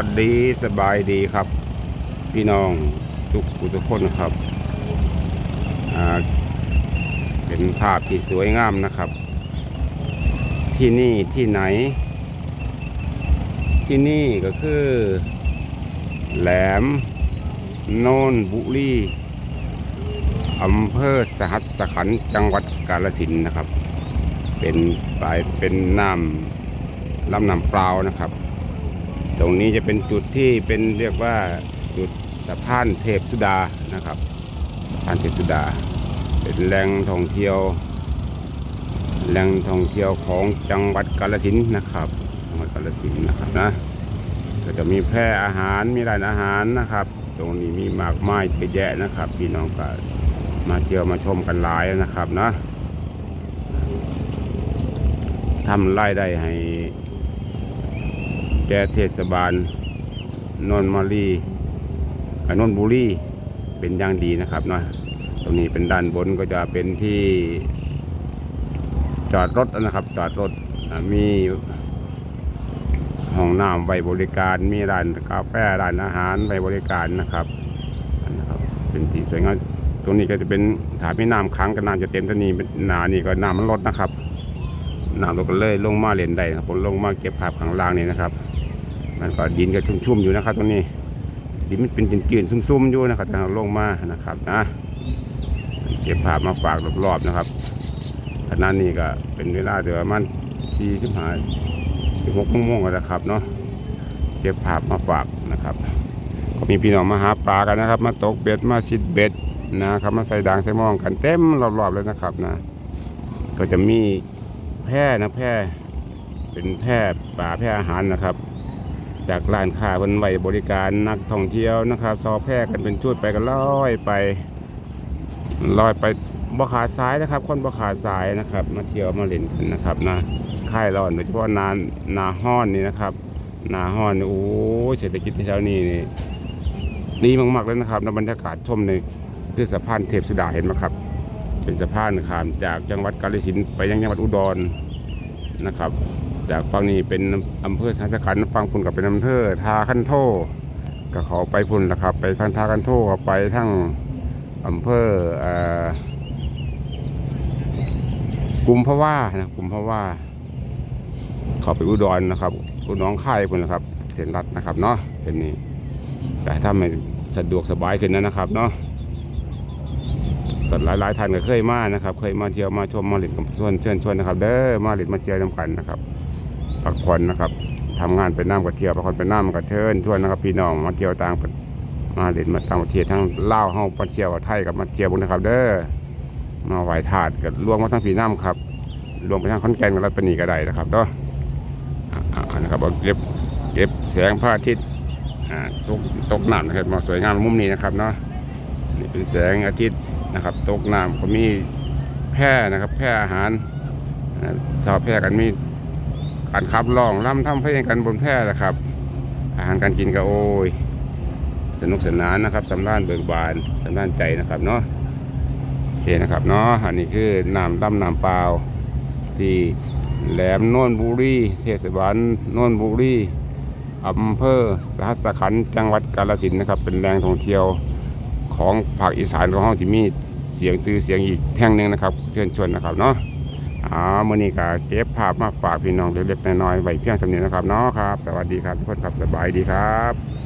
วัสดีสบายดีครับ พี่น้องทุกผู้ทุกคนครับเป็นภาพที่สวยงามนะครับ ที่นี่ที่ไหน ที่นี่ก็คือ แหลมโนนบุรีอำเภอสหัสขันจังหวัดกาฬสินนะครับ เป็นปลายเป็นน้ำลำน้ำเปล่านะครับ ตรงนี้จะเป็นจุดที่เป็นเรียกว่าจุดสะพานเทพสุดานะครับสะพานเทพสุดา เป็นแหล่งท่องเที่ยว แหล่งท่องเที่ยวของจังหวัดกาฬสินธุ์นะครับจังหวัดกาฬสินธุ์นะครับนะก็จะมีแพร่อาหารมีร้านอาหารนะครับ ตรงนี้มีมากมายเยอะแยะนะครับ พี่น้องก็มาเที่ยวมาชมกันหลายนะครับนะทำรายได้ให้ แก่เทศบาลนนท์มารีนนท์บุรีเป็นอย่างดีนะครับเนาะตรงนี้เป็นด้านบนก็จะเป็นที่จอดรถนะครับ จอดรถมีห้องน้ำไว้บริการมีร้านกาแฟร้านอาหารไว้บริการนะครับนะครับเป็นที่สวยงามตรงนี้ก็จะเป็นถามีน้ำค้างกับน้ำจะเต็มตัวนี้นานี่ก็น้ำมันลดนะครับน้ำลดก็เลยลงมาเล่นได้ครับผมลงมาเก็บภาพข้างล่างนี่นะครับ มันก็ดินก็ชุ่มๆอยู่นะครับตรงนี้ ดินมันเป็นจืดๆซุ่มๆอยู่นะครับแต่เราลงมานะครับนะเก็บภาพมาฝากรอบๆนะครับขณะนี้ก็เป็นเวลาเดือนประมาณสี่สิบห้าสิบหกโมงแล้วนะครับเนาะเก็บภาพมาฝากนะครับ ก็มีพี่น้องมาหาปลากันนะครับ มาตกเบ็ดมาชิดเบ็ดนะครับมาใส่ด่างใส่มองกันเต็มรอบๆเลยนะครับนะ ก็จะมีแพร่นะแพร่เป็นแพร่ป่าแพร่อาหารนะครับ จากร้านค้าเพิ่นไว้บริการนักท่องเที่ยวนะครับ ซอแพร่กันเป็นชุดไปกันลอยไปลอยไปบ่ขาดสายนะครับ คนบ่ขาดสายนะครับ มาเที่ยวมาเล่นกันนะครับนะค่ายร้อนโดยเฉพาะนานนาห้อนนี่นะครับ นาห้อนโอ้เศรษฐกิจในแถวนี้นี่ดีมากๆเลยนะครับในบรรยากาศชมในคือสะพานเทพสุดาเห็นไหมครับ เป็นสะพานขามจากจังหวัดกาฬสินธุ์ไปยังจังหวัดอุดรนะครับ จากฝั่งนี้เป็นอำเภอสังสขันธ์ฝั่งพุ่นกับเป็นอำเภอทาคันโทก็เขาไปพุ่นละครับ ไปทางทาคันโทก็ไปทั้งอำเภอเอ่อกุมภาวะนะกุมภาวะเขาไปอุดรนะครับ อุดรค่ายพุ่นนะครับเส้นรัดนะครับเนาะเส้นนี้แต่ถ้าไม่สะดวกสบายขึ้นนะครับเนาะก็หลายท่านก็เคยมานะครับ เคยมาเที่ยวมาชมมาเล่นกับชวนเชิญชวนนะครับ เด้อมาเล่นมาเที่ยวน้ำกันนะครับ พักผ่อนนะครับทำงานไปน้ำกับเที่ยวพักผ่อนไปน้ำกับเชิญชวนนะครับพี่น้องมาเที่ยวต่างมาเล่นมาต่างประเทศทั้งลาวเฮามาเที่ยวกับไทยกับมาเที่ยวบุญนะครับ เด้อมาไหว้ถาดกับรวมมาทั้งพี่น้ำครับรวมไปทั้งขอนแก่นกับรัตปนีก็ได้นะครับเนาะอ่าอ่านะครับเอาเก็บเก็บแสงพระอาทิตย์ตกตกน้ำนะครับมาสวยงามมุมนี้นะครับเนาะนี่เป็นแสงอาทิตย์นะครับ ตกน้ำก็มีแพร่นะครับ แพร่อาหารสาวแพร่กันมี การขับร้องร่ำทำเพลงกันบนแพร่นะครับ อาหารการกินก็โอ้ยสนุกสนานนะครับสำราญเบิกบานสำราญใจนะครับเนาะโอเคนะครับเนาะอันนี้คือน้ำดำน้ำเปล่าที่แหลมโนนบุรีเทศบาลโนนบุรีอำเภอสหัสขันธ์จังหวัดกาฬสินนะครับ เป็นแหล่งท่องเที่ยวของภาคอีสานของเราที่มีเสียงซื้อเสียงอีกแห่งหนึ่งนะครับ เชิญชวนนะครับเนาะ อ๋อมื่อนี้ก็เก็บภาพมาฝากพี่น้องเล็กๆน้อยๆไว้เพียงสำเนียงนะครับเนาะครับ สวัสดีครับทุกคนครับสบายดีครับ